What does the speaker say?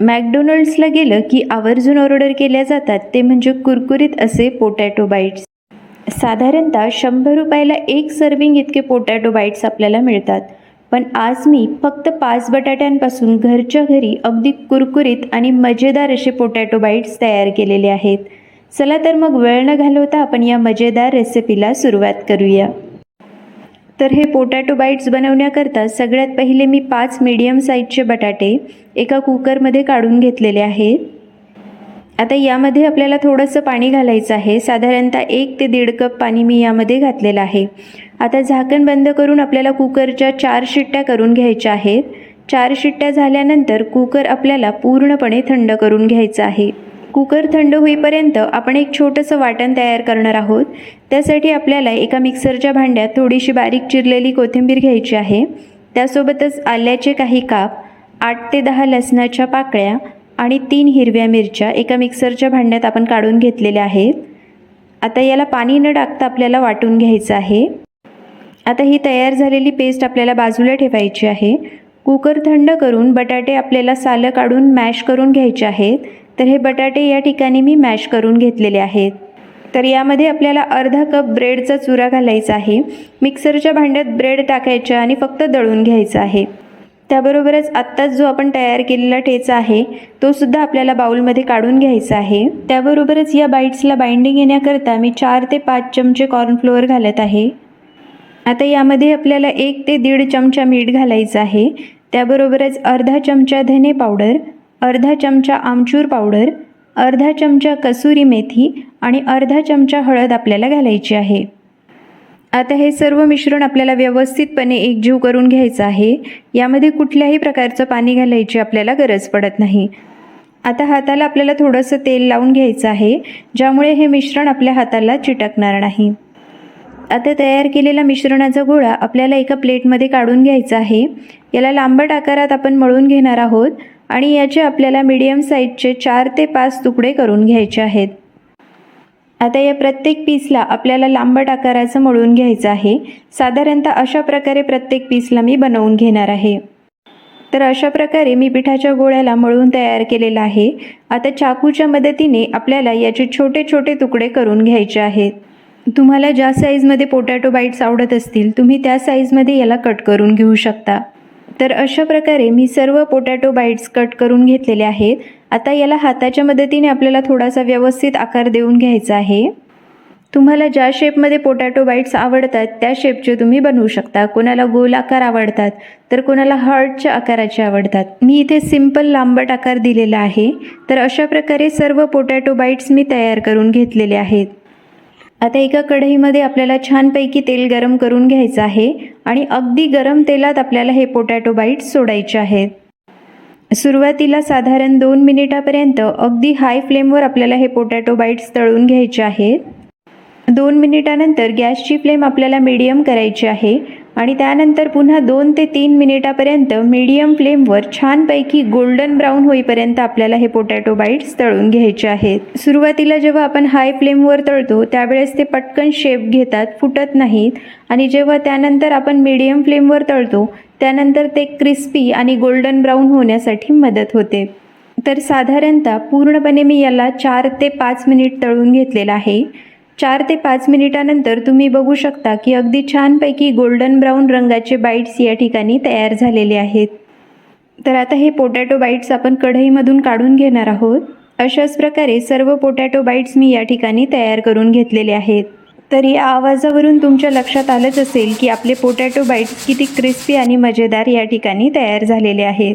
मॅकडोनल्ड्सला गेलं की आवर्जून ऑर्डर केल्या जातात ते म्हणजे कुरकुरीत असे पोटॅटो बाईट्स. साधारणतः शंभर रुपयाला एक सर्विंग इतके पोटॅटो बाईट्स आपल्याला मिळतात. पण आज मी फक्त पाच बटाट्यांपासून घरच्या घरी अगदी कुरकुरीत आणि मजेदार असे पोटॅटो बाईट्स तयार केलेले आहेत. चला तर मग वेळ न घालवता आपण या मजेदार रेसिपीला सुरुवात करूया. तर हे पोटॅटो बाईट्स बनवण्याकरता सगळ्यात पहिले मी पाच मीडियम साईजचे बटाटे एका कुकरमध्ये काढून घेतलेले आहे. आता यामध्ये आपल्याला थोडंसं पाणी घालायचं आहे. साधारणतः एक ते दीड कप पाणी मी यामध्ये घातलेलं आहे. आता झाकण बंद करून आपल्याला कुकरच्या चार शिट्ट्या करून घ्यायच्या आहेत. चार शिट्ट्या झाल्यानंतर कुकर आपल्याला पूर्णपणे थंड करून घ्यायचं आहे. कुकर थंड होईपर्यंत आपण एक छोटंसं वाटण तयार करणार आहोत. त्यासाठी आपल्याला एका मिक्सरच्या भांड्यात थोडीशी बारीक चिरलेली कोथिंबीर घ्यायची आहे. त्यासोबतच आल्याचे काही काप आठ ते दहा लसणाच्या पाकळ्या आणि तीन हिरव्या मिरच्या एका मिक्सरच्या भांड्यात आपण काढून घेतलेल्या आहेत. आता याला पाणी न टाकता आपल्याला वाटून घ्यायचं आहे. आता ही तयार झालेली पेस्ट आपल्याला बाजूला ठेवायची आहे. कुकर थंड करून बटाटे आपल्याला सालं काढून मॅश करून घ्यायचे आहेत. तर हे बटाटे या ठिकाणी मी मॅश करून घेतलेले आहेत. तर यामध्ये आपल्याला अर्धा कप ब्रेडचा चुरा घालायचा आहे. मिक्सरच्या भांड्यात ब्रेड टाकायचं आणि फक्त दळून घ्यायचा आहे. त्याबरोबरच आत्ताच जो आपण तयार केलेला ठेचा आहे तो सुद्धा आपल्याला बाउलमध्ये काढून घ्यायचा आहे. त्याबरोबरच या बाईट्सला बाइंडिंग येण्याकरता मी चार ते पाच चमचे कॉर्नफ्लोअर घालत आहे. आता यामध्ये आपल्याला एक ते दीड चमचा मीठ घालायचं आहे. त्याबरोबरच अर्धा चमचा धने पावडर अर्धा चमचा आमचूर पावडर अर्धा चमचा कसुरी मेथी आणि अर्धा चमचा हळद आपल्याला घालायची आहे. आता हे सर्व मिश्रण आपल्याला व्यवस्थितपणे एकजीव करून घ्यायचं आहे. यामध्ये कुठल्याही प्रकारचं पाणी घालायची आपल्याला गरज पडत नाही. आता हाताला आपल्याला थोडंसं तेल लावून घ्यायचं आहे ज्यामुळे हे मिश्रण आपल्या हाताला चिटकणार नाही. आता तयार केलेला मिश्रणाचा गोळा आपल्याला एका प्लेटमध्ये काढून घ्यायचा आहे. याला लांबट आकारात आपण मळून घेणार आहोत. आणि याचे आपल्याला मीडियम साईजचे चार ते पाच तुकडे करून घ्यायचे आहेत. आता या प्रत्येक पीसला आपल्याला लांबट आकाराचं मळून घ्यायचं आहे. साधारणतः अशा प्रकारे प्रत्येक पीसला मी बनवून घेणार आहे. तर अशा प्रकारे मी पिठाच्या गोळ्याला मळून तयार केलेला आहे. आता चाकूच्या मदतीने आपल्याला याचे छोटे छोटे तुकडे करून घ्यायचे आहेत. तुम्हाला ज्या साईजमध्ये पोटॅटो बाईट्स आवडत असतील तुम्ही त्या साईजमध्ये याला कट करून घेऊ शकता. तर अशा प्रकारे मी सर्व पोटॅटो बाईट्स कट करून घेतलेले आहेत. आता याला हाताच्या मदतीने आपल्याला थोडासा व्यवस्थित आकार देऊन घ्यायचा आहे. तुम्हाला ज्या शेपमध्ये पोटॅटो बाईट्स आवडतात त्या शेपचे तुम्ही बनवू शकता. कोणाला गोल आकार आवडतात तर कोणाला हार्टच्या आकाराचे आवडतात. मी इथे सिंपल लांबट आकार दिलेला आहे. तर अशा प्रकारे सर्व पोटॅटो बाईट्स मी तयार करून घेतलेले आहेत. आता एका कढईमध्ये आपल्याला छानपैकी तेल गरम करून घ्यायचं आहे आणि अगदी गरम तेलात आपल्याला हे पोटॅटो बाईट्स सोडायचे आहेत. सुरुवातीला साधारण दोन मिनिटापर्यंत अगदी हाय फ्लेमवर आपल्याला हे पोटॅटो बाईट्स तळून घ्यायचे आहेत. दोन मिनिटानंतर गॅसची फ्लेम आपल्याला मीडियम करायची आहे आणि त्यानंतर पुन्हा दोन ते तीन मिनिटापर्यंत मीडियम फ्लेमवर छानपैकी गोल्डन ब्राऊन होईपर्यंत आपल्याला हे पोटॅटो बाईट्स तळून घ्यायचे आहेत. सुरुवातीला जेव्हा आपण हाय फ्लेमवर तळतो त्यावेळेस ते पटकन शेप घेतात फुटत नाहीत. आणि जेव्हा त्यानंतर आपण मीडियम फ्लेमवर तळतो त्यानंतर ते क्रिस्पी आणि गोल्डन ब्राऊन होण्यासाठी मदत होते. तर साधारणतः पूर्णपणे मी याला चार ते पाच मिनिट तळून घेतलेलं आहे. चार ते पाच मिनिटानंतर तुम्ही बघू शकता की अगदी छानपैकी गोल्डन ब्राऊन रंगाचे बाईट्स या ठिकाणी तयार झालेले आहेत. तर आता हे पोटॅटो बाईट्स आपण कढईमधून काढून घेणार आहोत. अशाच प्रकारे सर्व पोटॅटो बाईट्स मी या ठिकाणी तयार करून घेतलेले आहेत. तर या आवाजावरून तुमच्या लक्षात आलंच असेल की आपले पोटॅटो बाईट्स किती क्रिस्पी आणि मजेदार या ठिकाणी तयार झालेले आहेत.